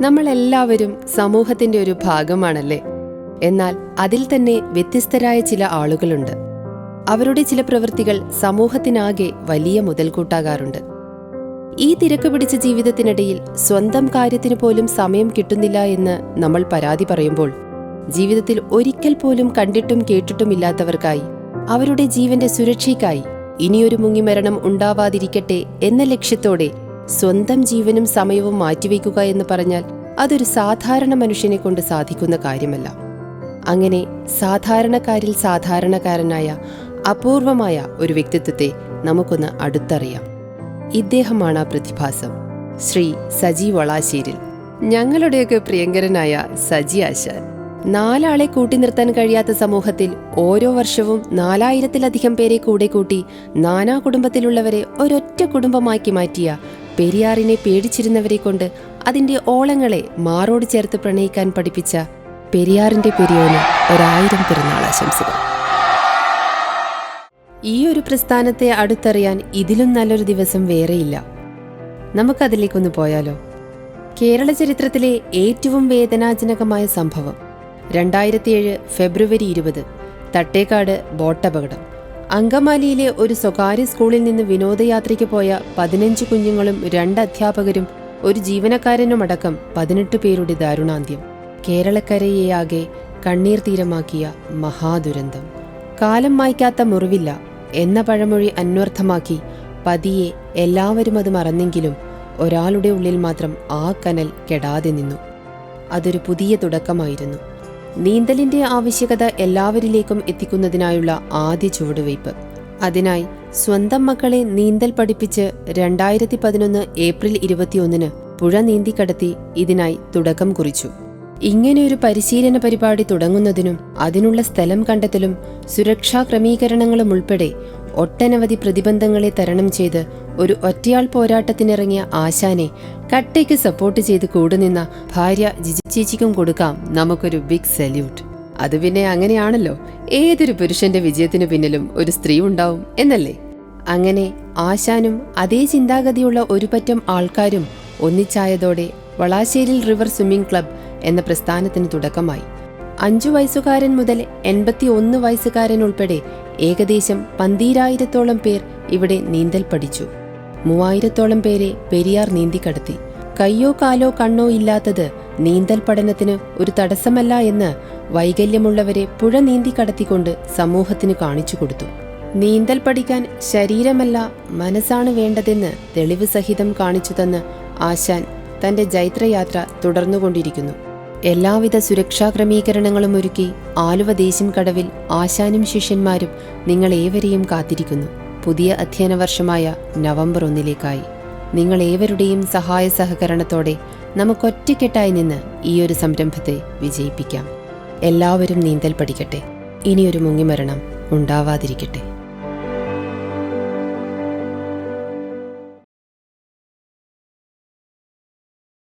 നമ്മൾ എല്ലാവരും സമൂഹത്തിന്റെ ഒരു ഭാഗമാണല്ലേ? എന്നാൽ അതിൽ തന്നെ വ്യത്യസ്തരായ ചില ആളുകളുണ്ട്. അവരുടെ ചില പ്രവൃത്തികൾ സമൂഹത്തിനാകെ വലിയ മുതൽക്കൂട്ടാകാറുണ്ട്. ഈ തിരക്ക് പിടിച്ച ജീവിതത്തിനിടയിൽ സ്വന്തം കാര്യത്തിന് പോലും സമയം കിട്ടുന്നില്ല എന്ന് നമ്മൾ പരാതി പറയുമ്പോൾ ജീവിതത്തിൽ ഒരിക്കൽ പോലും കണ്ടിട്ടും കേട്ടിട്ടുമില്ലാത്തവർക്കായി അവരുടെ ജീവന്റെ സുരക്ഷയ്ക്കായി ഇനിയൊരു മുങ്ങിമരണം ഉണ്ടാവാതിരിക്കട്ടെ എന്ന ലക്ഷ്യത്തോടെ സ്വന്തം ജീവനും സമയവും മാറ്റിവെക്കുക എന്ന് പറഞ്ഞാൽ അതൊരു സാധാരണ മനുഷ്യനെ കൊണ്ട് സാധിക്കുന്ന കാര്യമല്ല. അങ്ങനെ സാധാരണക്കാരിൽ സാധാരണക്കാരനായ അപൂർവമായ ഒരു വ്യക്തിത്വത്തെ നമുക്കൊന്ന് അടുത്തറിയാം. ഇദ്ദേഹമാണ് ആ പ്രതിഭാസം. ശ്രീ സജി വളാശ്ശേരിൽ ഞങ്ങളുടെയൊക്കെ പ്രിയങ്കരനായ സജി ആശാൻ. നാലാളെ കൂട്ടി നിർത്താൻ കഴിയാത്ത സമൂഹത്തിൽ ഓരോ വർഷവും നാലായിരത്തിലധികം പേരെ കൂടെ കൂട്ടി നാനാ കുടുംബത്തിലുള്ളവരെ ഒരൊറ്റ കുടുംബമാക്കി മാറ്റിയ പെരിയാറിനെ പേടിച്ചിരുന്നവരെ കൊണ്ട് അതിന്റെ ഓളങ്ങളെ മാറോട് ചേർത്ത് പ്രണയിക്കാൻ പഠിപ്പിച്ച പെരിയാറിന്റെ പെരിയോന് ഒരായിരം പെരുന്നാൾ ആശംസകൾ. ഈ ഒരു പ്രസ്ഥാനത്തെ അടുത്തറിയാൻ ഇതിലും നല്ലൊരു ദിവസം വേറെയില്ല. നമുക്കതിലേക്കൊന്ന് പോയാലോ? കേരള ചരിത്രത്തിലെ ഏറ്റവും വേദനാജനകമായ സംഭവം. രണ്ടായിരത്തിയേഴ് ഫെബ്രുവരി ഇരുപത് തട്ടേക്കാട് ബോട്ടപകടം. അങ്കമാലിയിലെ ഒരു സ്വകാര്യ സ്കൂളിൽ നിന്ന് വിനോദയാത്രയ്ക്ക് പോയ പതിനഞ്ച് കുഞ്ഞുങ്ങളും രണ്ട് അധ്യാപകരും ഒരു ജീവനക്കാരനുമടക്കം പതിനെട്ട് പേരുടെ ദാരുണാന്ത്യം. കേരളക്കരയെയാകെ കണ്ണീർ തീരമാക്കിയ മഹാദുരന്തം. കാലം മായ്ക്കാത്ത മുറിവില്ല എന്ന പഴമൊഴി അന്വർത്ഥമാക്കി പതിയെ എല്ലാവരും അത് മറന്നെങ്കിലും ഒരാളുടെ ഉള്ളിൽ മാത്രം ആ കനൽ കെടാതെ നിന്നു. അതൊരു പുതിയ തുടക്കമായിരുന്നു. നീന്തലിന്റെ ആവശ്യകത എല്ലാവരിലേക്കും എത്തിക്കുന്നതിനായുള്ള ആദ്യ ചുവടുവയ്പ്. അതിനായി സ്വന്തം മക്കളെ നീന്തൽ പഠിപ്പിച്ച് രണ്ടായിരത്തി പതിനൊന്ന് ഏപ്രിൽ ഇരുപത്തിയൊന്നിന് പുഴ നീന്തിക്കടത്തി ഇതിനായി തുടക്കം കുറിച്ചു. ഇങ്ങനെയൊരു പരിശീലന പരിപാടി തുടങ്ങുന്നതിനും അതിനുള്ള സ്ഥലം കണ്ടെത്തലും സുരക്ഷാ ക്രമീകരണങ്ങളും ഉൾപ്പെടെ ഒട്ടനവധി പ്രതിബന്ധങ്ങളെ തരണം ചെയ്ത് ഒരു ഒറ്റയാൾ പോരാട്ടത്തിനിറങ്ങിയ ആശാനെ കട്ടയ്ക്ക് സപ്പോർട്ട് ചെയ്ത് കൂടുനിന്ന ഭാര്യ ജിജി ചേച്ചിക്കും കൊടുക്കാം. നമുക്കൊരു ബിഗ് സല്യൂട്ട് അത് പിന്നെ അങ്ങനെയാണല്ലോ. ഏതൊരു പുരുഷന്റെ വിജയത്തിനു പിന്നിലും ഒരു സ്ത്രീ ഉണ്ടാവും എന്നല്ലേ? അങ്ങനെ ആശാനും അതേ ചിന്താഗതിയുള്ള ഒരു പറ്റം ആൾക്കാരും ഒന്നിച്ചായതോടെ വളാശ്ശേരിൽ റിവർ സ്വിമ്മിംഗ് ക്ലബ് എന്ന പ്രസ്ഥാനത്തിന് തുടക്കമായി. അഞ്ചു വയസ്സുകാരൻ മുതൽ എൺപത്തി ഒന്ന് വയസ്സുകാരൻ ഉൾപ്പെടെ ഏകദേശം പന്തീരായിരത്തോളം പേർ ഇവിടെ നീന്തൽ പഠിച്ചു. മൂവായിരത്തോളം പേരെ പെരിയാർ നീന്തിക്കടത്തി. കയ്യോ കാലോ കണ്ണോ ഇല്ലാത്തത് നീന്തൽ പഠനത്തിന് ഒരു തടസ്സമല്ല എന്ന് വൈകല്യമുള്ളവരെ പുഴ നീന്തി കടത്തിക്കൊണ്ട് സമൂഹത്തിന് കാണിച്ചു കൊടുത്തു. നീന്തൽ പഠിക്കാൻ ശരീരമല്ല മനസ്സാണ് വേണ്ടതെന്ന് തെളിവ് സഹിതം കാണിച്ചു തന്ന് ആശാൻ തന്റെ ജൈത്രയാത്ര തുടർന്നുകൊണ്ടിരിക്കുന്നു. എല്ലാവിധ സുരക്ഷാ ക്രമീകരണങ്ങളും ഒരുക്കി ആലുവ ദേശം കടവിൽ ആശാനും ശിഷ്യന്മാരും നിങ്ങൾ ഏവരെയും കാത്തിരിക്കുന്നു. പുതിയ അധ്യയന വർഷമായ നവംബർ ഒന്നിലേക്കായി. നിങ്ങൾ ഏവരുടെയും സഹായ സഹകരണത്തോടെ നമുക്കൊറ്റക്കെട്ടായി നിന്ന് ഈ ഒരു സംരംഭത്തെ വിജയിപ്പിക്കാം. എല്ലാവരും നീന്തൽ പഠിക്കട്ടെ. ഇനിയൊരു മുങ്ങിമരണം ഉണ്ടാവാതിരിക്കട്ടെ.